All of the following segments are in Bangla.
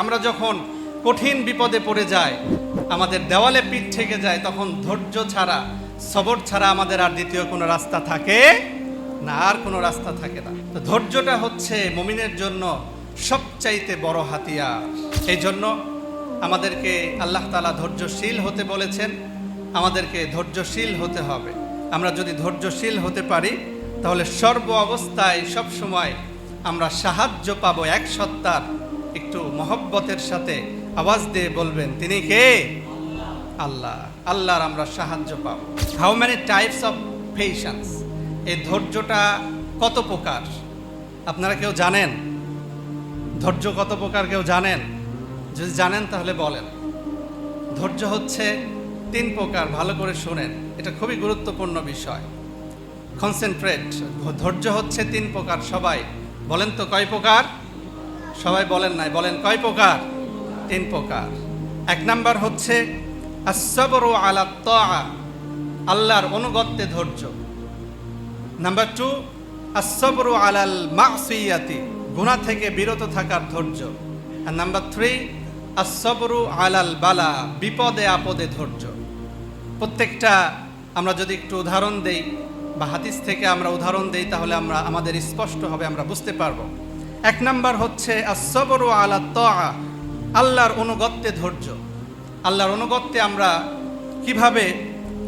আমরা যখন কঠিন বিপদে পড়ে যাই, আমাদের দেওয়ালে পিঠ থেকে যায়, তখন ধৈর্য ছাড়া, সবর ছাড়া আমাদের আর দ্বিতীয় কোনো রাস্তা থাকে না, আর কোনো রাস্তা থাকে না। তো ধৈর্যটা হচ্ছে মমিনের জন্য সবচাইতে বড় হাতিয়ার। এই জন্য আমাদেরকে আল্লাহ তালা ধৈর্যশীল হতে বলেছেন, আমাদেরকে ধৈর্যশীল হতে হবে। আমরা যদি ধৈর্যশীল হতে পারি, তাহলে সর্ব অবস্থায় সবসময় আমরা সাহায্য পাবো এক সত্তার একটু মহব্বতের সাথে আওয়াজ দিয়ে বলবেন, তিনি কে? আল্লাহ, আল্লাহর আমরা সাহায্য পাবো। How many types of patience এই ধৈর্যটা কত প্রকার? আপনারা কেউ জানেন? ধৈর্য কত প্রকার কেউ জানেন? যদি জানেন তাহলে বলেন। ধৈর্য হচ্ছে তিন প্রকার, ভালো করে শোনেন। এটা খুবই গুরুত্বপূর্ণ বিষয়। কনসেন্ট্রেট ধৈর্য হচ্ছে তিন প্রকার সবাই। বলেন তো কয় প্রকার? সবাই বলেন নাই, বলেন কয় প্রকার? তিন প্রকার। এক নাম্বার হচ্ছে আল্লাহর অনুগত্যে ধৈর্য। নাম্বার টু আসবর আলাল মাসিয়াতি, গুনাহ থেকে বিরত থাকার ধৈর্য। আর নাম্বার থ্রি আসবরু আলাল বালা, বিপদে আপদে ধৈর্য। প্রত্যেকটা আমরা যদি একটু উদাহরণ দেই, বা হাদিস থেকে আমরা উদাহরণ দেই, তাহলে আমরা, আমাদের স্পষ্ট হবে, আমরা বুঝতে পারব। এক নাম্বার হচ্ছে আসবরু আলা তা আল্লাহর অনুগত্যে ধৈর্য। আল্লাহর অনুগত্যে আমরা কীভাবে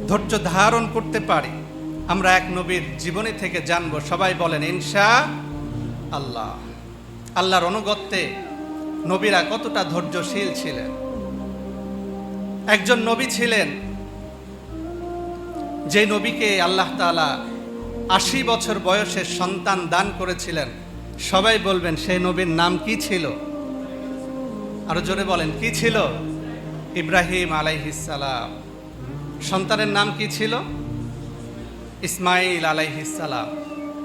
ধৈর্য ধারণ করতে পারি? আমরা এক নবীর জীবনী থেকে জানব। সবাই বলেন, ইনশা আল্লাহ। আল্লাহর অনুগত্যে নবীরা কতটা ধৈর্যশীল ছিলেন? একজন নবী ছিলেন যে নবীকে আল্লাহ তাআলা আশি বছর বয়সে সন্তান দান করেছিলেন। সবাই বলবেন, সেই নবীর নাম কি ছিল? আরও জোরে বলেন, কি ছিল? ইব্রাহিম আলাইহিসালাম সন্তানের নাম কি ছিল? ইসমাইল আলাইহিসালাম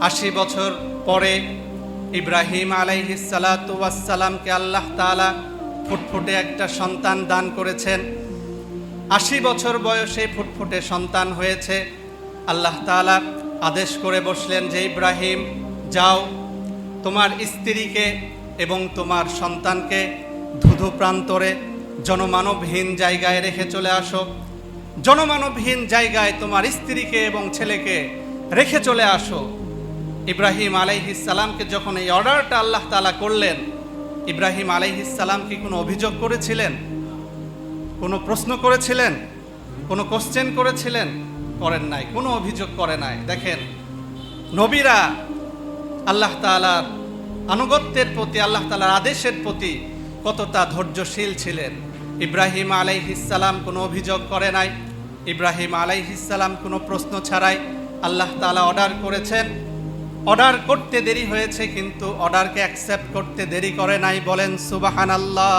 আশি বছর পরে ইব্রাহিম আলাইহিসালাতামকে আল্লাহ তাআলা ফুটফুটে একটা সন্তান দান করেছেন। আশি বছর বয়সে ফুটফুটে সন্তান হয়েছে। আল্লাহ তাআলা আদেশ করে বসলেন যে, ইব্রাহিম, যাও তোমার স্ত্রীকে এবং তোমার সন্তানকে ধুধু প্রান্তরে জনমানবহীন জায়গায় রেখে চলে আসো। জনমানবহীন জায়গায় তোমার স্ত্রীকে এবং ছেলেকে রেখে চলে আসো। ইব্রাহিম আলাইহিসালামকে যখন এই অর্ডারটা আল্লাহ তাআলা করলেন, ইব্রাহিম আলাইহিসালাম কি কোনো অভিযোগ করেছিলেন? কোনো প্রশ্ন করেছিলেন? কোনো কোশ্চেন করেছিলেন? করেন নাই, কোনো অভিযোগ করে নাই। দেখেন, নবীরা আল্লাহ তাআলার আনুগত্যের প্রতি, আল্লাহ তালার আদেশের প্রতি কতটা ধৈর্যশীল ছিলেন। ইব্রাহিম আলাইহিসালাম কোনো অভিযোগ করে নাই। ইব্রাহিম আলাইহিসালাম কোনো প্রশ্ন ছাড়াই আল্লাহ তাআলা অর্ডার করেছেন। অর্ডার করতে দেরি হয়েছে, কিন্তু অর্ডারকে অ্যাকসেপ্ট করতে দেরি করে নাই বলেন সুবাহান আল্লাহ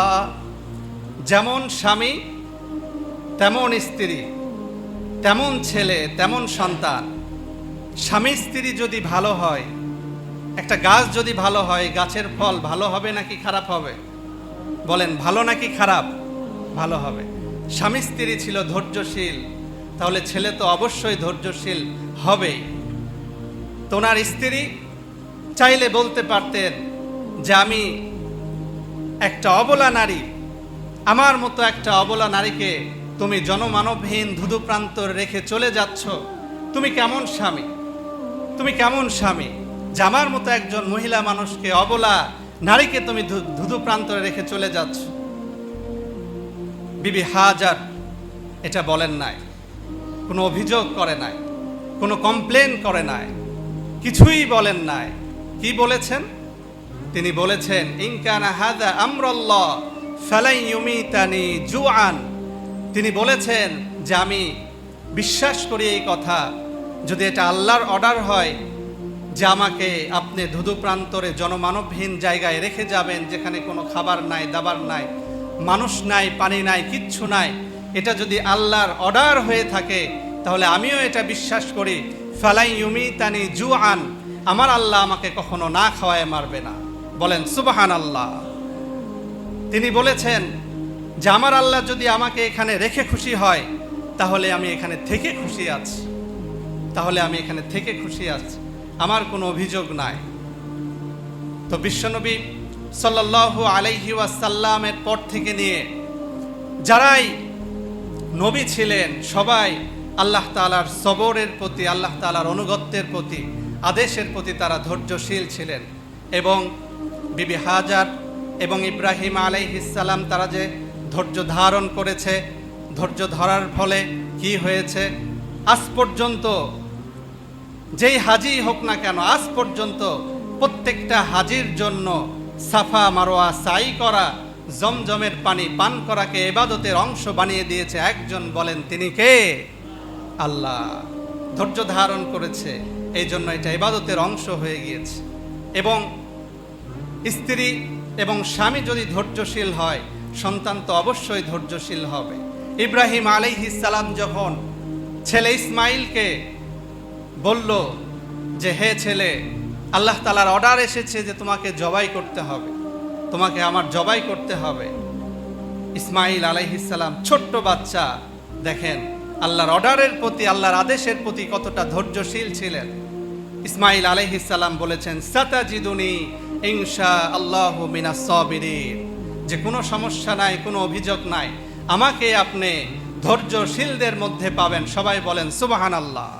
যেমন স্বামী, তেমন স্ত্রী, তেমন ছেলে, তেমন সন্তান। স্বামী স্ত্রী যদি ভালো হয় একটা গাছ যদি ভালো হয়, গাছের ফল ভালো হবে নাকি খারাপ হবে? বলেন, ভালো নাকি খারাপ? ভালো হবে। স্বামী স্ত্রী ছিল ধৈর্যশীল, তাহলে ছেলে তো অবশ্যই ধৈর্যশীল হবেই। তোনার স্ত্রী চাইলে বলতে পারতেন যে, আমি একটা অবলা নারী। আমার মতো একটা অবলা নারীকে তুমি জনমানবহীন ধুধু প্রান্তর রেখে চলে যাচ্ছ। তুমি কেমন স্বামী? তুমি কেমন স্বামী? যে আমার মতো একজন মহিলা মানুষকে অবলা নারীকে তুমি ধুধু প্রান্তরে রেখে চলে যাচ্ছ। বিবি হাজার এটা বলেন নাই। কোনো অভিযোগ করে নাই, কোনো কমপ্লেন করে নাই, কিছুই বলেন নাই। কি বলেছেন? তিনি বলেছেন ইনকানা হাদা আমরল্লাহ ফালাই ইউমিতানি জুআন। তিনি বলেছেন যে আমি বিশ্বাস করি এই কথা, যদি এটা আল্লাহর অর্ডার হয় যে আমাকে আপনি ধুধু প্রান্তরে জনমানবহীন জায়গায় রেখে যাবেন, যেখানে কোনো খাবার নাই, দাবার নাই, মানুষ নাই, পানি নাই, কিচ্ছু নাই। এটা যদি আল্লাহর অর্ডার হয়ে থাকে, তাহলে আমিও এটা বিশ্বাস করি। ফালাই ইউমি তানি জু আন আমার আল্লাহ আমাকে কখনো না খাওয়ায় মারবে না। বলেন সুবাহান আল্লাহ তিনি বলেছেন যে, আমার আল্লাহ যদি আমাকে এখানে রেখে খুশি হয়, তাহলে আমি এখানে থেকে খুশি আছি। তাহলে আমি এখানে থেকে খুশি আছি। আমার কোনো অভিযোগ নাই। তো বিশ্বনবী সাল্লাল্লাহু আলাইহি ওয়াসাল্লামের পর থেকে নিয়ে যারাই নবী ছিলেন, সবাই আল্লাহ তালার সবরের প্রতি, আল্লাহ তালার অনুগত্যের প্রতি, আদেশের প্রতি তারা ধৈর্যশীল ছিলেন এবং বিবি হাজার এবং ইব্রাহিম আলাইহিসাল্লাম তারা যে ধৈর্য ধারণ করেছে, ধৈর্য ধরার ফলে কি হয়েছে, আজ পর্যন্ত যেই হাজি হোক না কেন, আজ পর্যন্ত প্রত্যেকটা হাজির জন্য সাফা মারোয়া সাই করা, জমজমের পানি পান করাকে এবাদতের অংশ বানিয়ে দিয়েছে একজন বলেন তিনি কে? আল্লাহ। ধৈর্য ধারণ করেছে এই জন্য এটা এবাদতের অংশ হয়ে গিয়েছে। এবং স্ত্রী এবং স্বামী যদি ধৈর্যশীল হয়, সন্তান তো অবশ্যই ধৈর্যশীল হবে। ইব্রাহিম আলাইহিস সালাম যখন ছেলে ইসমাইলকে বলল যে, হে ছেলে, আল্লাহ তালার অর্ডার এসেছে যে তোমাকে জবাই করতে হবে। তোমাকে আমার জবাই করতে হবে। ইসমাইল আলাইহিসাল্লাম ছোট্ট বাচ্চা, দেখেন, আল্লাহর অর্ডারের প্রতি, আল্লাহর আদেশের প্রতি কতটা ধৈর্যশীল ছিলেন। ইসমাইল আলাইহিসাল্লাম বলেছেন, সাতাজিদুনি ইনশা আল্লাহ মিনা সবিরির যে, কোনো সমস্যা নাই, কোনো অভিযোগ নাই। আমাকে আপনি ধৈর্যশীলদের মধ্যে পাবেন। সবাই বলেন সুবাহান আল্লাহ